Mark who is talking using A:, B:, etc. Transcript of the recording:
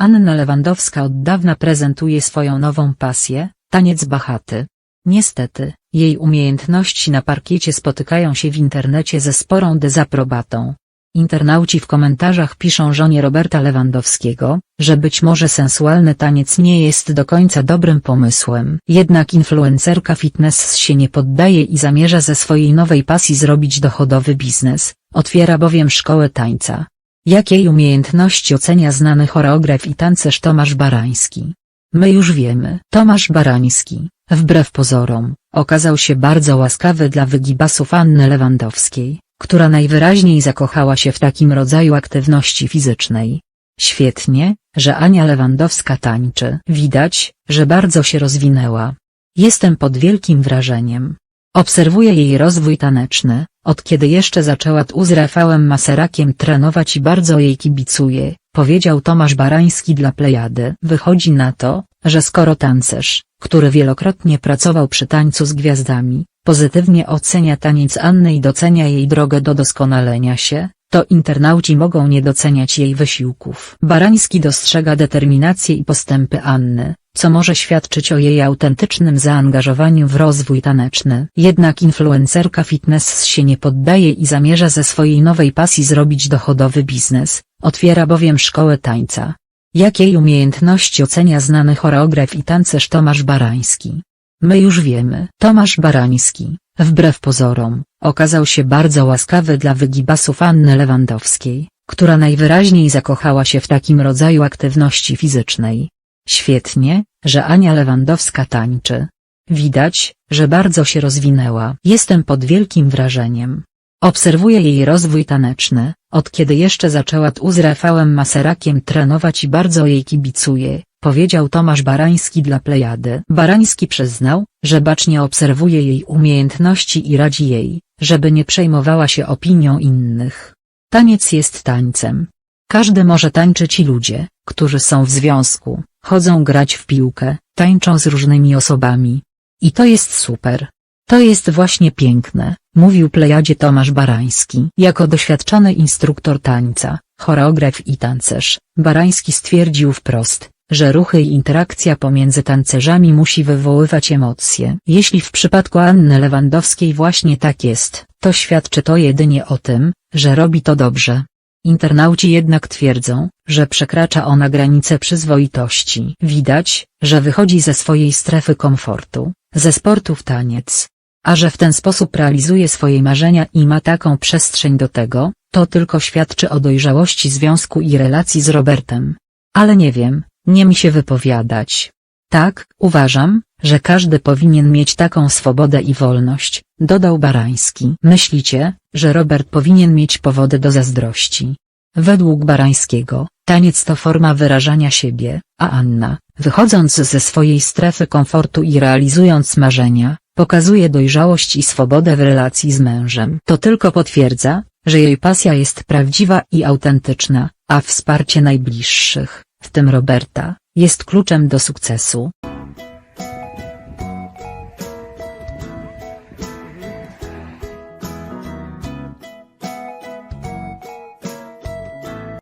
A: Anna Lewandowska od dawna prezentuje swoją nową pasję, taniec bachaty. Niestety, jej umiejętności na parkiecie spotykają się w internecie ze sporą dezaprobatą. Internauci w komentarzach piszą żonie Roberta Lewandowskiego, że być może sensualny taniec nie jest do końca dobrym pomysłem. Jednak influencerka fitness się nie poddaje i zamierza ze swojej nowej pasji zrobić dochodowy biznes, otwiera bowiem szkołę tańca. Jak jej umiejętności ocenia znany choreograf i tancerz Tomasz Barański. My już wiemy. Tomasz Barański, wbrew pozorom, okazał się bardzo łaskawy dla wygibasów Anny Lewandowskiej, która najwyraźniej zakochała się w takim rodzaju aktywności fizycznej. Świetnie, że Ania Lewandowska tańczy. Widać, że bardzo się rozwinęła. Jestem pod wielkim wrażeniem. Obserwuję jej rozwój taneczny, od kiedy jeszcze zaczęła tu z Rafałem Maserakiem trenować i bardzo jej kibicuję, powiedział Tomasz Barański dla Plejady. Wychodzi na to, że skoro tancerz, który wielokrotnie pracował przy tańcu z gwiazdami, pozytywnie ocenia taniec Anny i docenia jej drogę do doskonalenia się, to internauci mogą nie doceniać jej wysiłków. Barański dostrzega determinację i postępy Anny, co może świadczyć o jej autentycznym zaangażowaniu w rozwój taneczny. Jednak influencerka fitness się nie poddaje i zamierza ze swojej nowej pasji zrobić dochodowy biznes, otwiera bowiem szkołę tańca. Jak jej umiejętności ocenia znany choreograf i tancerz Tomasz Barański. My już wiemy. Tomasz Barański, wbrew pozorom, okazał się bardzo łaskawy dla wygibasów Anny Lewandowskiej, która najwyraźniej zakochała się w takim rodzaju aktywności fizycznej. Świetnie, że Ania Lewandowska tańczy. Widać, że bardzo się rozwinęła. Jestem pod wielkim wrażeniem. Obserwuję jej rozwój taneczny, od kiedy jeszcze zaczęła tu z Rafałem Maserakiem trenować i bardzo jej kibicuję, powiedział Tomasz Barański dla Plejady. Barański przyznał, że bacznie obserwuje jej umiejętności i radzi jej, żeby nie przejmowała się opinią innych. Taniec jest tańcem. Każdy może tańczyć i ludzie, którzy są w związku, chodzą grać w piłkę, tańczą z różnymi osobami. I to jest super. To jest właśnie piękne, mówił Plejadzie Tomasz Barański. Jako doświadczony instruktor tańca, choreograf i tancerz, Barański stwierdził wprost, że ruchy i interakcja pomiędzy tancerzami musi wywoływać emocje. Jeśli w przypadku Anny Lewandowskiej właśnie tak jest, to świadczy to jedynie o tym, że robi to dobrze. Internauci jednak twierdzą, że przekracza ona granice przyzwoitości. Widać, że wychodzi ze swojej strefy komfortu, ze sportu w taniec. A że w ten sposób realizuje swoje marzenia i ma taką przestrzeń do tego, to tylko świadczy o dojrzałości związku i relacji z Robertem. Ale nie wiem, nie mi się wypowiadać. Tak, uważam, że każdy powinien mieć taką swobodę i wolność, dodał Barański. Myślicie, że Robert powinien mieć powody do zazdrości? Według Barańskiego, taniec to forma wyrażania siebie, a Anna, wychodząc ze swojej strefy komfortu i realizując marzenia, pokazuje dojrzałość i swobodę w relacji z mężem. To tylko potwierdza, że jej pasja jest prawdziwa i autentyczna, a wsparcie najbliższych, w tym Roberta, jest kluczem do sukcesu.